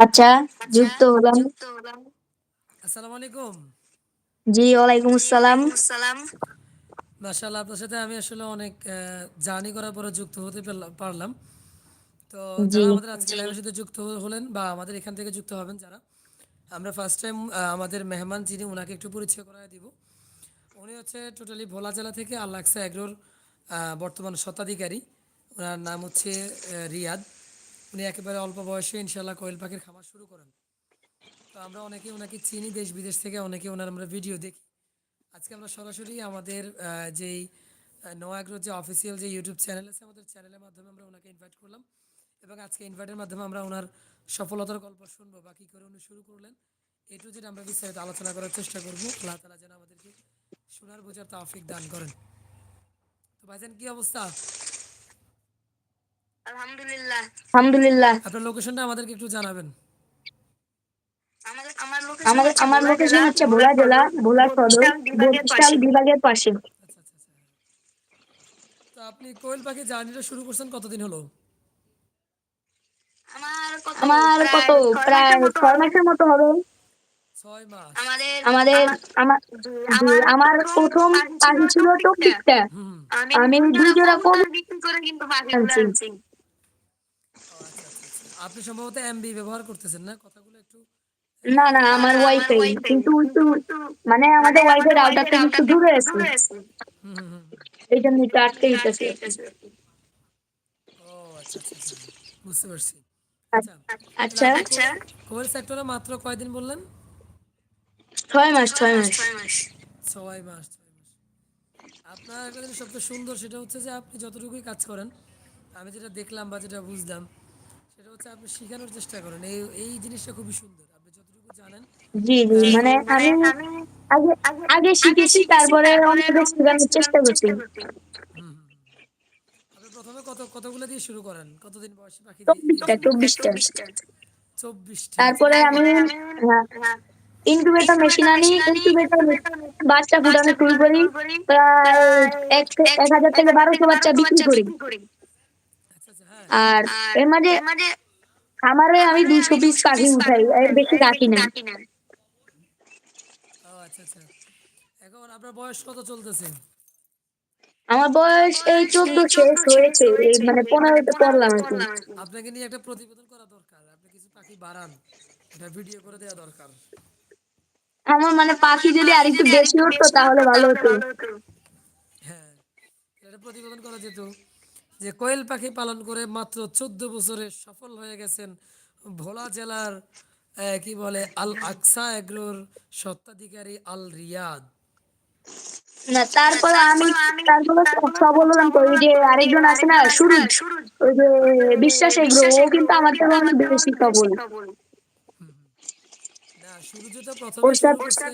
আচ্ছা, যুক্ত হলাম। আসসালামু আলাইকুম। জি, ওয়ালাইকুম আসসালাম। মাশাআল্লাহ আপনার সাথে আমি আসলে অনেক জার্নি করার পরে যুক্ত হতে পারলাম। তো যারা আমাদের আজকে লাইভের সাথে যুক্ত হলেন বা আমাদের এখান থেকে যুক্ত হবেন যারা, আমরা ফার্স্ট টাইম আমাদের মেহমান যিনি উনাকে একটু পরিচয় করায় দিব। উনি হচ্ছে টোটালি ভোলা জেলা থেকে আল আকসা এগ্রোর বর্তমান স্বত্বাধিকারী। উনার নাম হচ্ছে রিয়াদ। উনি একেবারে অল্প বয়সে ইনশাল্লাহ কোয়েল পাখির খামার শুরু করেন। তো আমরা অনেকেই ওনাকে চিনি দেশ বিদেশ থেকে অনেকে ওনার আমরা ভিডিও দেখি। আজকে আমরা সরাসরি আমাদের যেই আ নো এগ্রোর যে অফিসিয়াল যে ইউটিউব চ্যানেল আছে, আমাদের চ্যানেলের মাধ্যমে আমরা ওনাকে ইনভাইট করলাম। এবং আজকে ইনভাইটের মাধ্যমে আমরা ওনার সফলতার গল্প শুনব বা কী করে উনি শুরু করলেন। এ টু জেড আমরা বিস্তারিত আলোচনা করার চেষ্টা করব আল্লাহ তাআলা যেন আমাদেরকে শোনার বোঝার তাফিক দান করেন। তো ভাইজান, কি অবস্থা? আলহামদুলিল্লাহ। আলহামদুলিল্লাহ। আপনার লোকেশনটা আমাদেরকে একটু জানাবেন। আমাদের আমার লোকেশন হচ্ছে ভোলা জেলা, ভোলা সদর, বরিশাল বিভাগের পাশে। বিভাগের পাশে। আচ্ছা, আচ্ছা, আচ্ছা। তো আপনি কোয়েল পাখি জার্নিটা শুরু করছেন কতদিন হলো? আমার কত প্রায় ছয় মাসের মতো হবে। মাসের মতো হবে। ৬ মাস। আমাদের আমাদের আমার প্রথম পাখি ছিল পাখি। হুম। আমি আমি ২ ২ জোড়া কবুতর বিক্রি করে কিন্তু পাখিগুলো আনছি। আনছি। ও আচ্ছা, আচ্ছা, আচ্ছা। আপনি সম্ভবত এমবি ব্যবহার করতেছেন না? কথাগুলো একটু না, না আমার ওয়াইফাই। কিন্তু একটু মানে আমাদের ওয়াইফাই রাউটার থেকে একটু দূরে আছে। হুম। এইজন্য একটু আটকে দিতেছে গেছে ও আচ্ছা, আচ্ছা, আচ্ছা। বুঝতে পারছি। আচ্ছা। আচ্ছা, কোয়েল সেক্টরে মাত্র কয়দিন বললেন? ৬ মাস, ৬ ৬ মাস। ৬ মাস। ৬ মাস, ৬ মাস। আপনার সবচেয়ে সুন্দর সেটা হচ্ছে যে আপনি যতটুকুই কাজ করেন, আমি যেটা দেখলাম বা যেটা বুঝলাম, হচ্ছে আপনি শিখানোর চেষ্টা করেন। এই এই জিনিসটা খুবই সুন্দর। আপনি যতটুকু জানেন জি, জি। মানে মানে আমি আগে আগে শিখেছি তারপরে অন্যদের শেখানোর চেষ্টা করছি। আপনি ১ম এ কত কতগুলো দিয়ে শুরু করেন? কতদিন বয়সী পাখি দিয়ে দিয়ে ২৪টা, শুরু করেন? ২৪টা। ২৪টা। ২৪ টা। আচ্ছা তারপরে আমি হ্যাঁ, হ্যাঁ, ইনকিউবেটর মেশিন আনি। ইনকিউবেটর বাচ্চা ফুটানো শুরু করি। এক এক ১,০০০ থেকে ১,০০০ ১,২০০ থেকে বাচ্চা ১২০০ বিক্রি করি। আচ্ছা, আচ্ছা, হ্যাঁ। আর আর এর মাঝে মাঝে আমি খামারে ২০০ আমি পিস ২০০ পাখি উঠাই। এর বেশি রাখি না। আচ্ছা, আচ্ছা। এখন আপনার বয়স কত চলতেছে? আমার আমার বয়স এই ১৪ শেষ হয়েছে। এই মানে ১৫ তে ১৫ পড়লাম তে আরকি। পড়লাম আরকি। আপনাকে নিয়ে একটা প্রতিবেদন করা দরকার। আপনি কিছু পাখি বাড়ান। এটা ভিডিও করে দেয়া দরকার। আমার মানে পাখি যদি আরেকটু যদি বেশি উঠতো তাহলে ভালো হতো। হ্যাঁ। এটা প্রতিবেদন করা যেত যে কোয়েল পাখি পালন করে মাত্র ১৪ বছরে সফল হয়ে গেছেন ভোলা জেলার কি বলে আল আকসা এগ্রোর স্বত্বাধিকারী আল রিয়াদ। না তারপরে আমি তারপরে তারপরেও করি। ওই যে আরেকজন আছে না সুরুজ। ওই যে বিশ্বাস এগ্রো ও কিন্তু আমার থেকে অনেক বেশি সবল। না তো ওর প্রথমেই শুরু সাথে করছে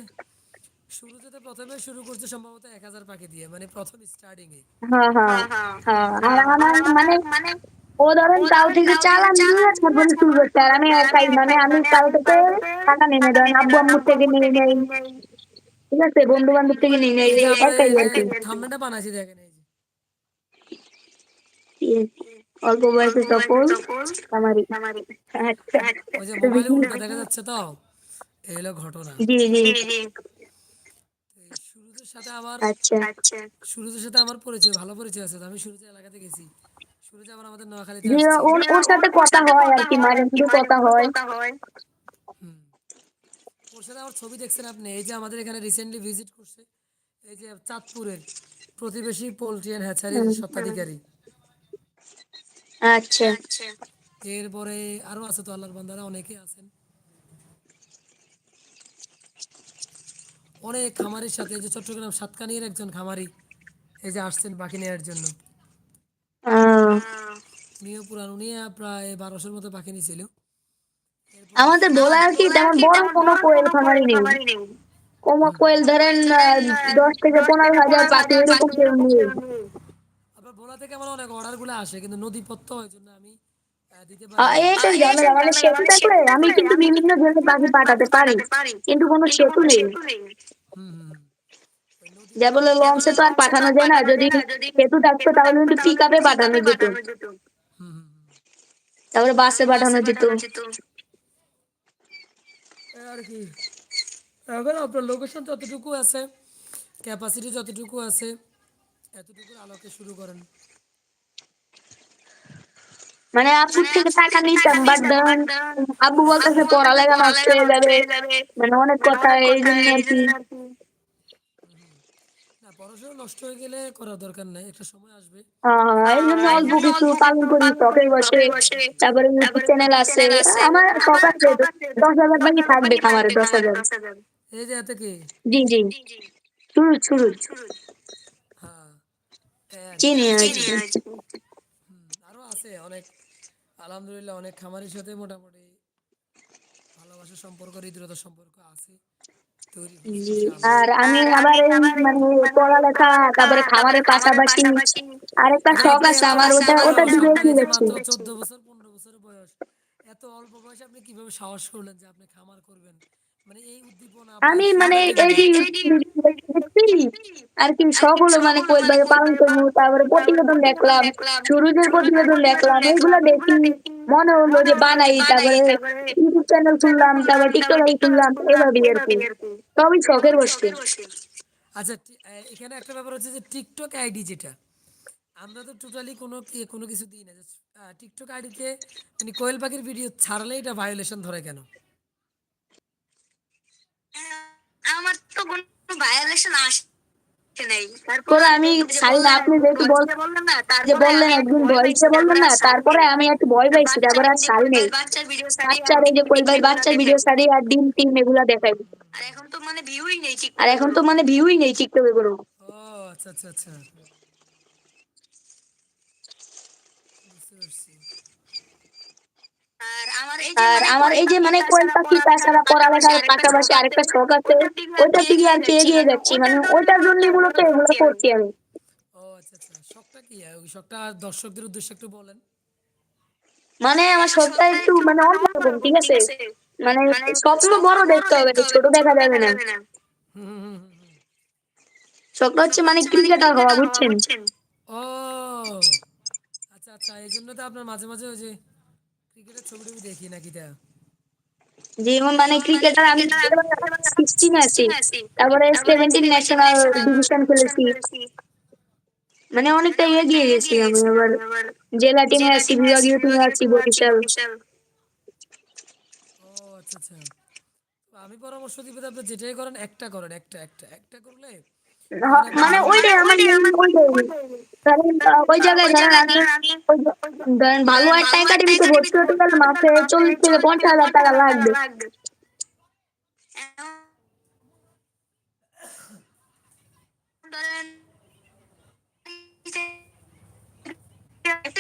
শুরুতে তো প্রথমেই শুরু করছে সম্ভবত ১০০০ পাখি দিয়ে মানে প্রথম স্টার্টিং এ। হ্যাঁ, হ্যাঁ, হ্যাঁ, হ্যাঁ। আর। আমার মানে মানে ও ধরেন ও কারও ধরেন থেকে নিয়ে চালান নিয়ে তারপরে শুরু করছে। আর আমি। আর আমি একাই মানে আমি মানে থেকে টাকা নেই নাই। ধরেন। ধরেন আব্বু-আম্মুর থেকে আব্বু-আম্মুর নেই। ঠিক আছে? বন্ধু-বান্ধব থেকে নেই নাই। একাই এই যে আরকি। থাম্বনেলটা বানাইছি দেখেন এই অল্প বয়সে খামারি। খামারি। আচ্ছা। ওই যে মোবাইলে উল্টা দেখা যাচ্ছে তো। এই হলো ঘটনা। জি, জি। জি, জি। তো এই সুরুজের সাথে আমার আচ্ছা। আচ্ছা। সুরজের সাথে আমার পরিচয় ভালো পরিচয় আছে আমি সুরজের এলাকাতে গেছি সুরজ আবার আমাদের নোয়াখালীতে ওর ওর সাথে কথা হয়। হয় মাঝে মাঝে কথা হয়। হয়। ওর সাথে আমার ছবি দেখছেন আপনি এই যে আমাদের এখানে রিসেন্টলি ভিজিট করছে এই যে চাঁদপুরের প্রতিবেশী পোলট্রি অ্যান্ড হ্যাচারির। স্বত্বাধিকারী আচ্ছা। আচ্ছা। এরপরে আরও আছে তো আল্লাহর বান্দারা অনেকে আছেন অনেক খামারির সাথে এই যে চট্টগ্রাম সাতকানির একজন খামারি এই যে আসছেন পাখি নেওয়ার জন্য। প্রায় বারোশোর মতো পাখি নিয়েছিল আমাদের আর কি তেমন বড় কোনো কোয়েল খামারি নেই। কোয়েল ধরেন দশ থেকে পনেরো হাজার পাখি এরকম কেউ ভোলা থেকে আমার অনেক অর্ডারগুলো আসে কিন্তু হয় জন্য আমি এইটাই সেতু থাকলে আমি কিন্তু বিভিন্ন কিন্তু পাখি পাঠাতে পারি কিন্তু কোনো সেতু নেই। লঞ্চে তো আর পাঠানো যায় না যদি সেতু থাকতো তাহলে কিন্তু পিক আপে পাঠানো পিকআপে যেত। তারপরে বাসে পাঠানো যেত। আর কি। এখন আপনার লোকেশন যতটুকু আছে ক্যাপাসিটি যতটুকু আছে এতটুকুর আলোকে শুরু করেন। মানে আপুর থেকে টাকা নিতাম বাট ধরেন আব্বু বলতেছে পড়ালেখা নষ্ট হয়ে যাবে। মানে অনেক কথা এই জন্য আর কি। পড়াশোনা নষ্ট হয়ে গেলে করার দরকার নাই একটা সময় আসবে। এই জন্য অল্প কিছু পালন করি শখের বসে। তারপরে ইউটিউব চ্যানেল আছে। আমার আছে দশ হাজার বাকি থাকবে খামারে দশ হাজার। এই যে এতে কি? জি জি। শুরু শুরু। হ্যাঁ কি। চিনি আরও আছে অনেক। আলহামদুলিল্লাহ অনেক খামারের সাথে মোটামুটি ভালোবাসার সম্পর্ক হৃদয়তার সম্পর্ক আছে। আর আমি আবার মানে পড়ালেখা তারপরে খাবারের পাশাপাশি আরেকটা শখ আছে আমার ওটা ওটা দিকে যাচ্ছি। চোদ্দ বছর পনেরো বছর বয়স এত অল্প বয়সে আপনি কীভাবে সাহস করলেন যে আপনি খামার করবেন? মানে আমি মানে এই যে আর কি শখ হলো মানে কোয়েল ভাবে পালন করব তারপরে প্রতিবেদন দেখলাম সুরুজের প্রতিবেদন দেখলাম এইগুলো দেখি মনে হলো যে বানাই তারপরে ইউটিউব চ্যানেল খুললাম তারপরে টিকটক খুললাম এভাবেই আর কি। সবই শখের বসছে আচ্ছা এখানে একটা ব্যাপার হচ্ছে যে টিকটক আইডি যেটা আমরা তো টোটালি কোনো কোনো কিছু দিই না টিকটক আইডিতে মানে কোয়েল পাখির ভিডিও ছাড়লে এটা ভায়োলেশন ধরে কেন? আমার তো কোনো ভায়োলেশন আসে নাই। আমি ছাড়ি আপনি যেহেতু বললেন না যে বললেন একদিন ভয়েসে বললেন না তারপরে আমি একটু ভয় পাইছি তারপরে আর ছাড়ি নেই। বাচ্চার ভিডিও বাচ্চার এই যে কোয়েল ভাই বাচ্চার ভিডিও ছাড়ি আর ডিম টিম এগুলা দেখাই। আর এখন তো মানে ভিউই নেই আর এখন তো মানে ভিউই নেই টিকটকে কোনো আচ্ছা আচ্ছা আচ্ছা বুঝতে পারছি আর আমার এই যে মানে কোয়েল পাখি তাছাড়া পড়ালেখার পাশাপাশি আরেকটা শখ আছে ওইটা থেকে আর কি এগিয়ে যাচ্ছি? মানে ওইটার জন্য মূলত এগুলো করছি আমি। ও আচ্ছা আচ্ছা শখটা কি? ওই শখটা দর্শকদের উদ্দেশ্যে একটু বলেন। মানে আমার শখটা একটু মানে অন্যরকম ঠিক আছে? মানে স্বপ্ন বড় দেখতে হবে ছোট দেখা যাবে না। শখটা হচ্ছে মানে ক্রিকেটার হওয়া বুঝছেন? ও আচ্ছা আচ্ছা এই জন্য তো আপনার মাঝে মাঝে ওই যে ক্রিকেটের ছবি টবি দেখি নাকি তা? যেমন মানে ক্রিকেটার আমি সিক্সটিন আছি। তারপরে সেভেন্টিন ন্যাশনাল ডিভিশন খেলেছি। মানে অনেকটা এগিয়ে গেছি আমি আবার। জেলা টিমে আছি বিভাগীয় টিমে আছি বরিশাল। ও আচ্ছা আচ্ছা। আমি পরামর্শ দিব আপনি যেটাই করেন একটা করেন একটা একটা একটা করলে মানে ওইটাই আমার ওইটাই কারণ ওই জায়গায় ধরেন আমি ওই যে- ভালো একটা একাডেমিতে ভর্তি হতে গেলে মাসে চল্লিশ থেকে পঞ্চাশ হাজার টাকা লাগবে।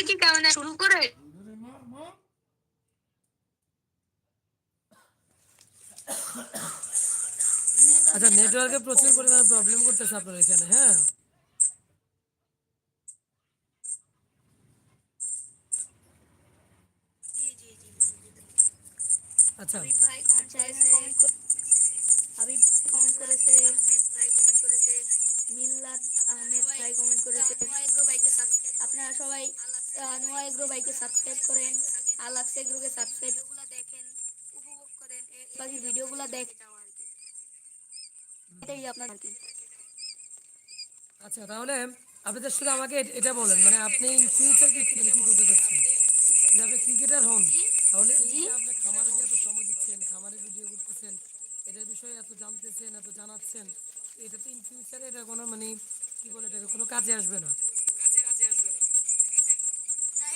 কি শুরু করে? আচ্ছা নেটওয়ার্কে প্রচুর পরিমাণে প্রবলেম করতেছে আপনার এখানে হ্যাঁ? আচ্ছা। ভাই কমেন্ট করেছে হাবিব কমেন্ট করেছে ভাই কমেন্ট করেছে মিল্লাদ আহমেদ ভাই কমেন্ট করেছে। আপনারা সবাই নোয়া এগ্রো ভাইকে সাবস্ক্রাইব করেন আলাক্স এগ্রোকে সাবস্ক্রাইব দেখেন উপভোগ করেন বাকি ভিডিওগুলো দেখেন এটাই আপনার কি। আচ্ছা তাহলে আপনি তো শুধু আমাকে এটা বলেন মানে আপনি ফিউচার কি মানে কি করতে চাচ্ছেন? আপনি ক্রিকেটার হন তাহলে এই যে আপনি খামারে যে এত সময় দিচ্ছেন খামারে ভিডিও করতেছেন এটার বিষয়ে এত জানতেছেন এত জানাচ্ছেন এটা তো ইন ফিউচারে এটা কোনো মানে কি বলে এটাকে কোনো কাজে আসবে না।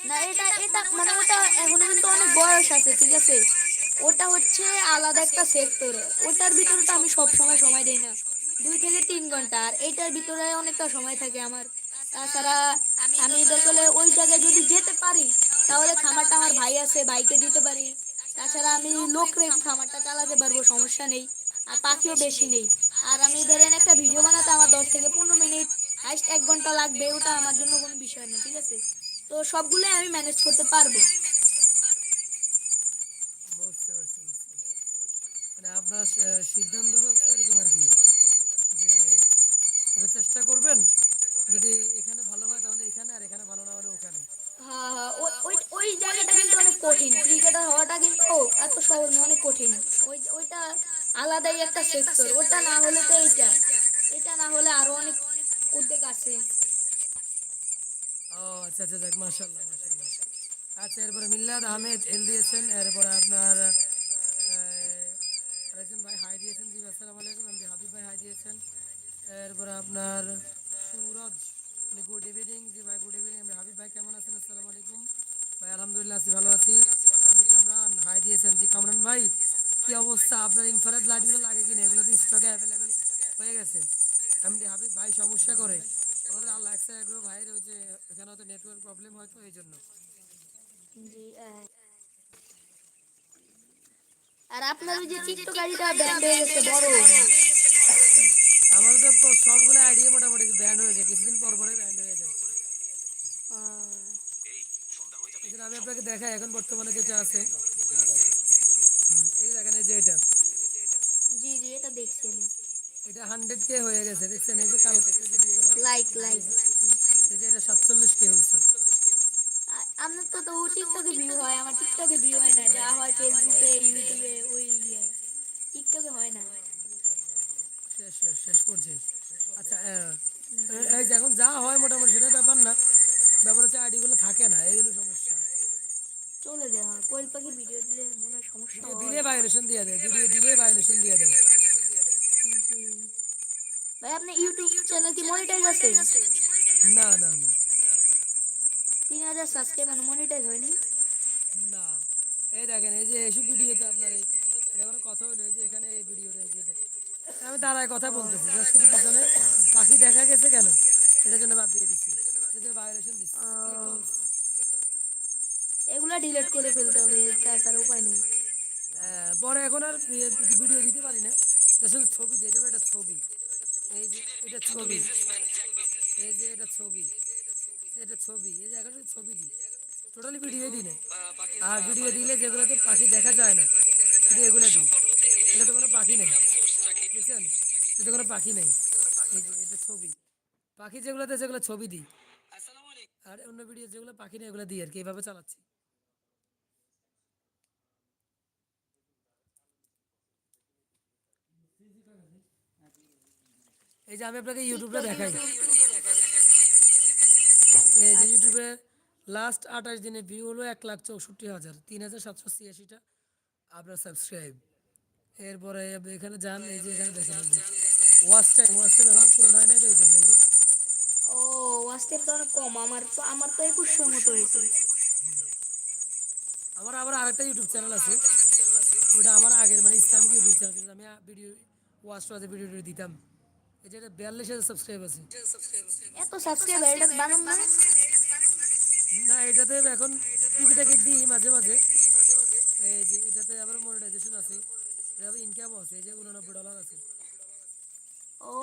না এটা এটা মানে ওটা এখনও কিন্তু অনেক বয়স আছে ঠিক আছে? ওটা হচ্ছে আলাদা একটা সেক্টরে ওটার ভিতরে তো আমি সব সময় সময় দেই না। দুই থেকে তিন ঘণ্টা। আর এইটার ভিতরে অনেকটা সময় থাকে আমার। তাছাড়া আমি দরকার ওই জায়গায় যদি যেতে পারি, তাহলে খামারটা আমার ভাই আছে, ভাইকে দিতে পারি। তাছাড়া আমি লোক রেখে খামারটা চালাতে পারব, সমস্যা নেই। আর পাখিও বেশি নেই। আর আমি ধরেন একটা ভিডিও বানাতে আমার দশ থেকে পনেরো মিনিট হাইস্ট এক ঘণ্টা লাগবে, ওটা আমার জন্য কোনো বিষয় না, ঠিক আছে? তো সবগুলোই আমি ম্যানেজ করতে পারব। আপনার সি- সিদ্ধান্তটা হচ্ছে এরকম আর কি যে চেষ্টা করবেন যদি এখানে ভালো হয় তাহলে এখানে আর এখানে ভালো না হলে ওখানে। হ্যাঁ হ্যাঁ ওই- ওই ওই জায়গাটা কিন্তু অনেক কঠিন ক্রিকেটার হওয়াটা কিন্তু এত সহজ অনেক কঠিন। ওই ওইটা আলাদাই একটা সেক্টর ওটা না হলে তো এইটা। এটা না হলে আরও অনেক উদ্যোগ আছে। ও আচ্ছা আচ্ছা যাক মাশাল্লাহ মাশাল্লাহ আচ্ছা এরপরে মিল্লাদ আহমেদ এল দিয়েছেন এরপরে আপনার আহ, আরেকজন ভাই হাই দিয়েছেন জি আসসালামু আলাইকুম এমডি হাবিব হাই এরপরে আপনার সুরজ গুড ইভিনিং জি ভাই গুড ইভিনিং এমডি হাবিব ভাই, কেমন আছেন? আসসালামু আলাইকুম। ভাই, আলহামদুলিল্লাহ, আছি, ভালো আছি। এমডি কামরান? হাই দিয়েছেন। জি, কামরান ভাই, কি অবস্থা? আপনার ইনফ্রারেড লাইটগুলো লাগে কিনা? এগুলো তো স্টকে অ্যাভেলেবেল হয়ে গেছে। এমডি হাবিব ভাই, সমস্যা করে। আমাদের আল্লাহ একশো এগ্রো ভাইয়ের ওই যে, এখানে হয়তো নেটওয়ার্ক প্রবলেম হয়তো এই জন্য আর আপনার ওই যে টিকটক আইডিটা ব্যান্ড হয়ে গেছে বড়। আমাদের তো সবগুলো আইডিয়া মোটামুটি ব্যান্ড হয়ে যায় কিছুদিন পর পরে ব্যান্ড হয়ে যায়। আমি আপনাকে দেখাই এখন বর্তমানে যেটা আছে। এই দেখেন এই যে এটা। জি জি এটা দেখছি আমি। এটা হান্ড্রেড কে হয়ে গেছে দেখছেন? এই যে কালকে লাইক লাইক এই যে এটা সাতচল্লিশ কে হয়েছে। আপনার তো তো টিকটকে ভিউ হয় আমার টিকটকে ভিউ হয় না। যা হয় ফেসবুকে ইউটিউবে ওই ইয়ে। টিকটকে হয় না। শেষ পর্যায়ে। আচ্ছা এই- যে এখন যা হয় মোটামুটি সেটা ব্যাপার না। ব্যাপার হচ্ছে আইডিগুলো থাকে না এইগুলো সমস্যা। চলে যায় কোয়েল পাখির ভিডিও দিলে মনে হয় সমস্যা দিলে ভাইলেশন দিয়ে দেয় ভিডিও দিলে ভাইলেশন দিয়ে দেয়। ভাই আপনার ইউটিউব চ্যানেল কি মনিটাইজ আছে না না না। তিন হাজার মনিটাইজ হয়নি? না। এই দেখেন এই যে এইসব ভিডিওতে আপনার এই এটা কোনো কথা হলো যে এখানে এই ভিডিওটা এই যে এটা। আমি দাঁড়ায় কথা বলতেছি শুধু পিছনে পাখি দেখা গেছে কেন? এটার জন্য বাদ দিয়ে দিচ্ছি এটার জন্য ভাইলেশন দিচ্ছি এগুলা ডিলিট করে ফেলতে হবে তাছাড়া উপায় নেই। হ্যাঁ, পরে এখন আর ভিডিও দিতে পারি না। শুধু ছবি দিয়ে যাব এটা ছবি। এই যে এটা ছবি। এই যে এটা ছবি। এটা ছবি। এই যে এখন ছবি দিই। টোটালি ভিডিও দিই না। আর ভিডিও দিলে যেগুলোতে পাখি দেখা যায় না এগুলো দিই। এটা তো কোনো পাখি নেই। বুঝছেন এটা কোনো পাখি নেই। এটা ছবি। পাখি যেগুলোতে যেগুলো ছবি দিই। আর অন্য ভিডিও যেগুলো পাখি নেই এগুলো দিই আর কি। এইভাবে চালাচ্ছি। এই যে আমি আপনাকে ইউটিউবে দেখাই। এই যে ইউটিউবে লাস্ট আঠাশ দিনে ভিউ হলো এক লাখ চৌষট্টি হাজার। তিন হাজার সাতশো ছিয়াশিটা আপনার সাবস্ক্রাইব এরপরে আপনি এখানে যান এই যে এখানে দেখেন ওয়াচ টাইম ওয়াচ টাইম এখন পুরো হয় না তো এই জন্য এই যে। ও ওয়াচ টাইম তো অনেক কম আমার তো আমার তো একুশশো মতো হয়েছে। আমার আবার আরেকটা ইউটিউব চ্যানেল আছে। ওটা আমার আগের মানে ইসলামিক ইউটিউব চ্যানেল আমি ভিডিও ওয়াচ টোয়াচে ভিডিও দিতাম। এটা বিয়াল্লিশ হাজার সাবস্ক্রাইব আছে। এত সাবস্ক্রাইবার এটা বানান না? না এটাতে এখন টুকিটাকি দিই মাঝে মাঝে। এই যে এটাতে আবার মনিটাইজেশন আছে। এটাতে ইনকামও আছে এই যে উননব্বই ডলার আছে ও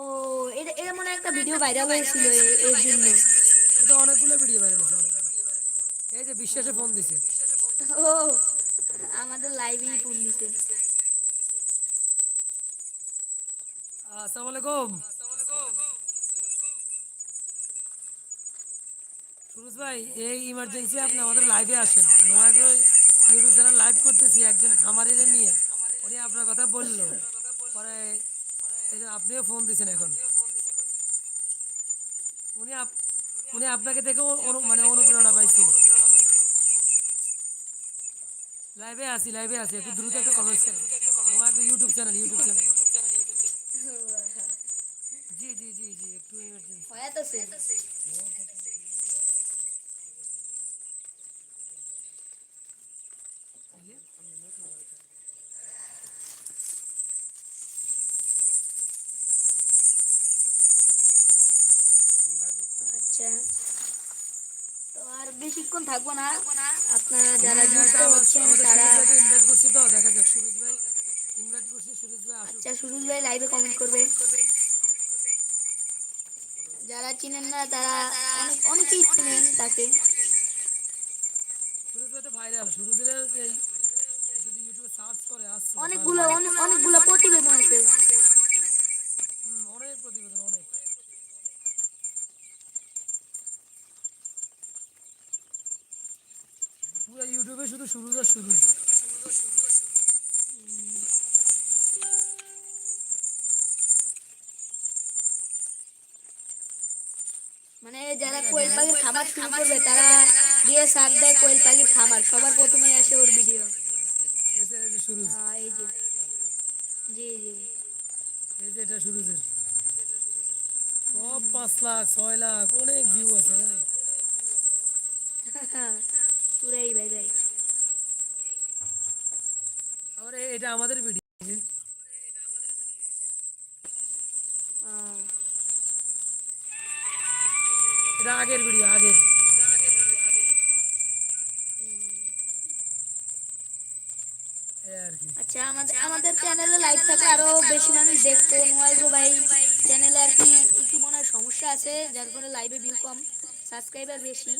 এটা এটা মনে একটা ভিডিও ভাইরাল হয়েছিল এর জন্য এটা অনেকগুলো ভিডিও ভাইরাল হয়েছে অনেকগুলো এই যে বিশ্বাসে ফোন দিছে ও আমাদের লাইভেই ফোন দিতে আসসালামু আলাইকুম সুরজ ভাই এই ইমার্জেন্সি আপনি আমাদের লাইভে আসেন। নয়াগ্র ইউটিউব চ্যানেল লাইভ করতেছি একজন খামারির নিয়ে। উনি আপনার কথা বলল। পরে আপনিও ফোন দিছেন এখন। উনি উনি আপনাকে দেখে মানে অনুপ্রেরণা পাইছে। লাইভে আসি লাইভে আসি একটু দ্রুত একটা কমেন্টস করেন। নয়াগ্র ইউটিউব চ্যানেল ইউটিউব চ্যানেল জি জি জি জি একটু ইমার্জেন্সি বেশিক্ষণ থাকব না। আপনারা যারা যুক্ত হচ্ছেন তারা ইনভাইট করছি তো দেখা যাক সুরজ ভাই ইনভাইট করছি সুরজ ভাই আচ্ছা সুরজ ভাই লাইভে কমেন্ট করবে। যারা চিনেন না তারা অনেক অনেকেই চিনেন তাকে। সুরজ ভাই তো ভাইরাল সুরজের এই যদি ইউটিউবে সার্চ করে আসছে। অনেকগুলো অনেকগুলো প্রতিবেদন আছে। হুম, অনেক প্রতিবেদন অনেক। শুরু মানে যারা কোয়েল পাখির খামার শুরু করবে তারা গিয়ে সার দেয় কোয়েল পাখির খামার। সবার প্রথমে আসে ওর ভিডিও। এই যে জি জি। এই যে এটা শুরুজের সব পাঁচ লাখ ছয় লাখ অনেক ভিউ আছে পুরাই ভাইরাল আবার এটা আমাদের ভিডিও এটা আগের ভিডিও আগের। আচ্ছা আমাদের আমাদের চ্যানেলে লাইভ থাকলে আরও বেশি মানুষ দেখতো নয় ভাই। চ্যানেলে আর কি একটু মনে হয় সমস্যা আছে, যার ফলে লাইভে ভিউ কম সাবস্ক্রাইবার বেশি।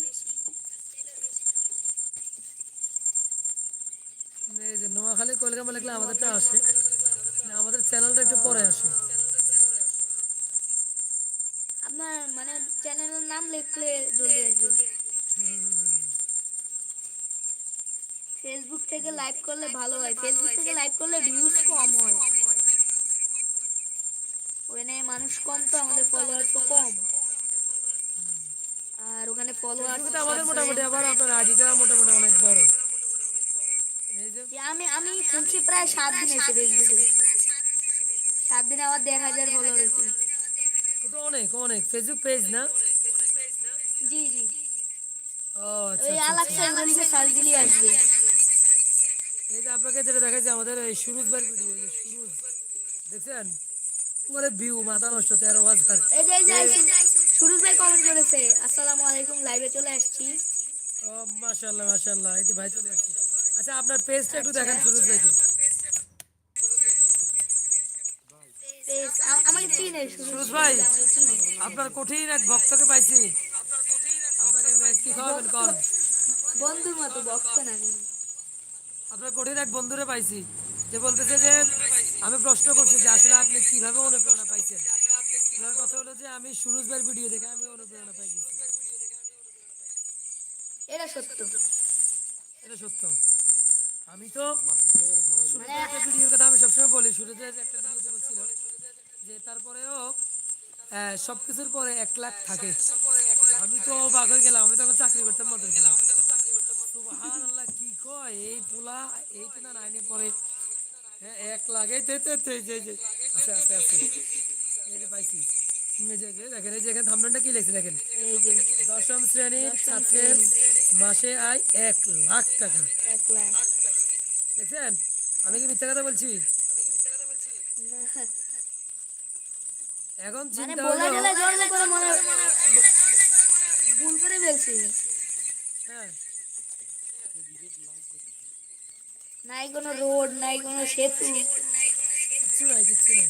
নোয়াখালী কলকাতা লিখলে আমাদেরটা আসে। আমাদের চ্যানেলটা একটু পরে আসে। আপনার মানে চ্যানেলের নাম লিখলে জলদি আসবে। ফেসবুক থেকে লাইভ করলে ভালো হয়। ফেসবুক থেকে লাইভ করলে ভিউজ কম হয়। ওখানে মানুষ কম তো আমাদের ফলোয়ার তো কম। আর ওখানে ফলোয়ার আমাদের মোটামুটি আবার আপনার আইডিটা মোটামুটি অনেক বড়। এই আমি আমি শুনছি প্রায় সাত দিন হয়েছে ফেসবুকে। সাত দিনে আবার দেড় হাজার ফলোয়ার হয়েছে। তো অনেক অনেক। ফেসবুক পেজ না? জি জি। আপনাকে যেটা দেখাচ্ছে আমাদের এই সুরুজ ভাই ভিডিও সুরুজ। দেখছেন? পরে ভিউ মাথা নষ্ট তেরো হাজার। এই যে এই যে আইসি- সুরজ ভাই কমেন্ট করেছে আসসালামু আলাইকুম লাইভে চলে আসছি। ও মাশাল্লাহ মাশাল্লাহ এই তো ভাই চলে আসছে। আচ্ছা আপনার পেজটা একটু দেখেন সুরুজ ভাইকে। বেশ, আ- আমাকে চিনে সুরজ ভাই। আপনার কঠিন এক ভক্তকে পাইছি। আপনাকে মে- কি খাওয়াবেন কন? বন্ধুর মতো বক্ত না আপনার কঠিন এক বন্ধুরে পাইছি যে বলতেছে যে আমি প্রশ্ন করছি যে আসলে আপনি কীভাবে অনুপ্রেরণা পাইছেন? ওনার কথা হলো যে আমি সুরজ ভাইয়ের ভিডিও দেখে আমি অনুপ্রেরণা পাই গেছি। এটা সত্য। এটা সত্য। আমি তো একটা ভিডিওর কথা আমি সবসময় বলি শুরুতে একটা ভিডিওতে বলছিল যে তারপরেও আহ, সবকিছুর পরে এক লাখ থাকে। আমি তো অবাক হয়ে গেলাম আমি তখন চাকরি করতাম মাদ্রাসা সুবহানাল্লাহ কি কয়? এই পোলা এইট না নাইনে পরে হ্যাঁ, এক এই যে পাইছি। দেখেন এই যে এখানে থামনাটা কি লিখছে দেখেন? দশম শ্রেণির ছাত্রের মাসে আয় এক লাখ টাকা। এক লাখ। দেখছেন? আমি কি মিথ্যা কথা বলছি। এখন মানে চিন্তা বলা হলো মনে ভুল করে ফেলছি। হ্যাঁ। নাই কোনো রোড নাই কোনো সেতু। কিচ্ছু নাই কিছু নাই।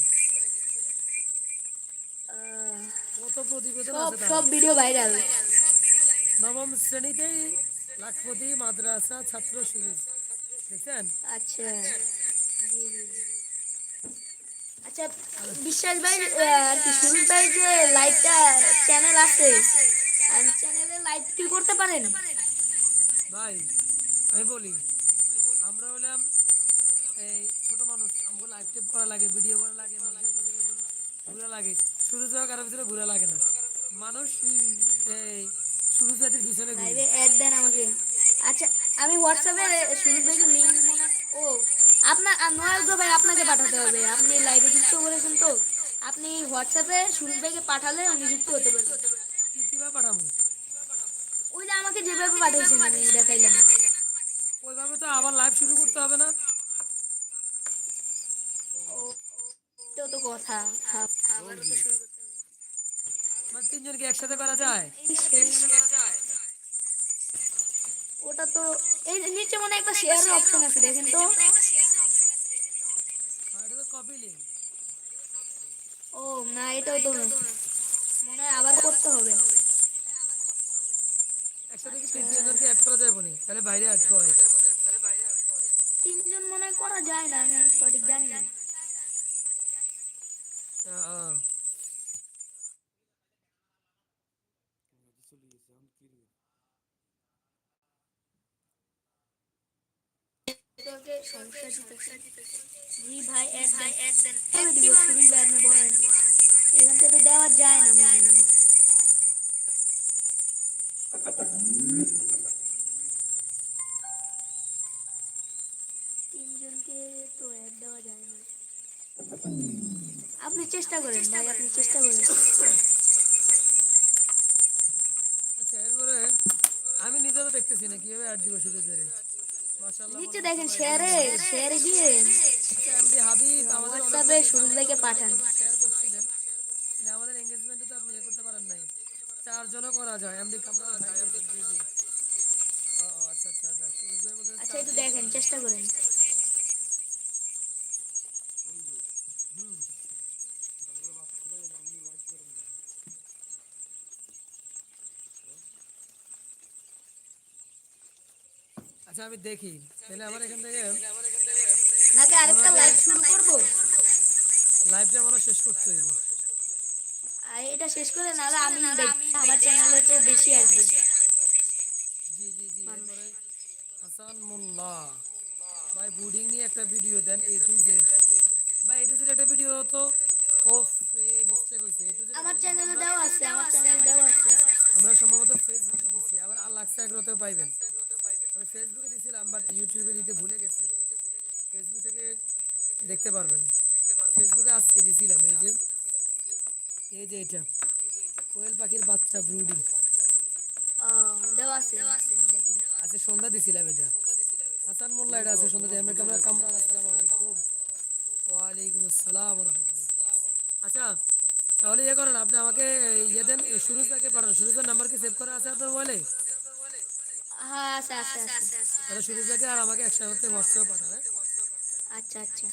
কত প্রতিবেদন আছে। সব ভিডিও ভাইরাল নবম শ্রেণীতেই লাখপতি মাদ্রাসা ছাত্র সুরেশ দেখছেন? আচ্ছা। আচ্ছা বিশ্বাস ভাই আর কি সুনীল ভাই যে লাইভটা চ্যানেল আছে আর চ্যানেলে লাইভ কি করতে পারেন? ভাই আমি বলি আমরা হলাম এই ছোট মানুষ আমাকে লাইভ টেপ করা লাগে ভিডিও করা লাগে ঘুরা লাগে শুরু যাওয়া কারোর ভিতরে ঘুরা লাগে না। মানুষ এই শুরু জাতির পিছনে ঘুরে। অ্যাড দেন আমাকে। আচ্ছা আমি হোয়াটসঅ্যাপে সুনীল ভাইকে লিঙ্ক ও আপনার আর ভাই আপনাকে পাঠাতে হবে। আপনি লাইভে যুক্ত করেছেন তো। আপনি হোয়াটসঅ্যাপে সুনীল ভাইকে পাঠালে আমি যুক্ত হতে পারবেন। কি কীভাবে পাঠাবো। ওই যে আমাকে যেভাবে পাঠিয়েছেন আমি দেখাইলাম। ওইভাবে তো আবার লাইভ শুরু করতে হবে না। এটাও তো কথা। আবার শুরু করতে হবে। মানে তিনজনকে একসাথে করা যায়। ওটা তো এই নিচে মনে একটা শেয়ারের অপশন আছে দেখেন তো। ও না এটাও তো না। মনে হয় আবার করতে হবে। একসাথে কি তিন তিনজনকে অ্যাড করা যাবে নি তাহলে বাইরে অ্যাড করাই। তিনজন মনে হয় করা যায় না আমি সঠিক জানি না আহ, আহ। সমস্যা দিতেছে জি ভাই এক দেন। কবে দিব শুরু ভাই আপনি বলেন। এখান থেকে দেওয়া যায় না মনে হয়। তিনজনকে তো এক দেওয়া যায় না। আপনি চেষ্টা করেন ভাই আপনি চেষ্টা করেন। আচ্ছা এরপরে আমি নিজে তো দেখতেছি না কীভাবে অ্যাড দিব শুধু নিচে দেখেন শেয়ারে শেয়ারে গিয়ে আচ্ছা হোয়াটসঅ্যাপে ভাইকে পাঠান। আমাদের এঙ্গেজমেন্টে তো আপনি ইয়ে করতে পারেন নাই। চারজনও করা যায় এমডি আচ্ছা আচ্ছা আচ্ছা বলতেছে আচ্ছা একটু দেখেন চেষ্টা করেন। আচ্ছা আমি দেখি। তাহলে আমার এখান থেকে নাকি আরেকটা লাইভ শুরু করব? লাইভটা মনে শেষ করতে হইব। আর এটা শেষ করে নাহলে আমি আমার চ্যানেলে তো বেশি আসবে। জি জি জি হাসান মোল্লা। ভাই বুডিং নিয়ে একটা ভিডিও দেন এ টু জেড ভাই এ টু জেড একটা ভিডিও তো ওফ রে মিস্টেক হইছে। এ টু জেড আমার চ্যানেলে দেওয়া আছে আমার চ্যানেলে দেওয়া আছে। আমরা সম্ভবত ফেসবুকে দিছি আবার আল্লাহ এগ্রোতেও পাইবেন। ফেসবুকে দিছিলাম বাট ইউটিউবে দিতে ভুলে গেছি। ফেসবুক থেকে দেখতে পারবেন। ফেসবুকে আজকে দিছিলাম এই যে এই যে এটা। কোয়েল পাখির বাচ্চা ব্রুডিং। আছে। সন্ধ্যা দিছিলাম এটা। হাসান মোল্লা এটা আছে সন্ধ্যা দিয়ে আমরা কামরা কামরান আসসালামু আলাইকুম। ওয়ালাইকুম আসসালাম ওয়া রাহমাতুল্লাহ। আচ্ছা তাহলে ইয়ে করেন আপনি আমাকে ইয়ে দেন সুরজ ভাইকে পাঠান। সুরজের নাম্বার কি সেভ করা আছে আপনার মোবাইলে হ্যাঁ আচ্ছা আচ্ছা আচ্ছা তাহলে ভাইকে আর আমাকে একসাথে হোয়াটসঅ্যাপে পাঠাবে। আচ্ছা আচ্ছা।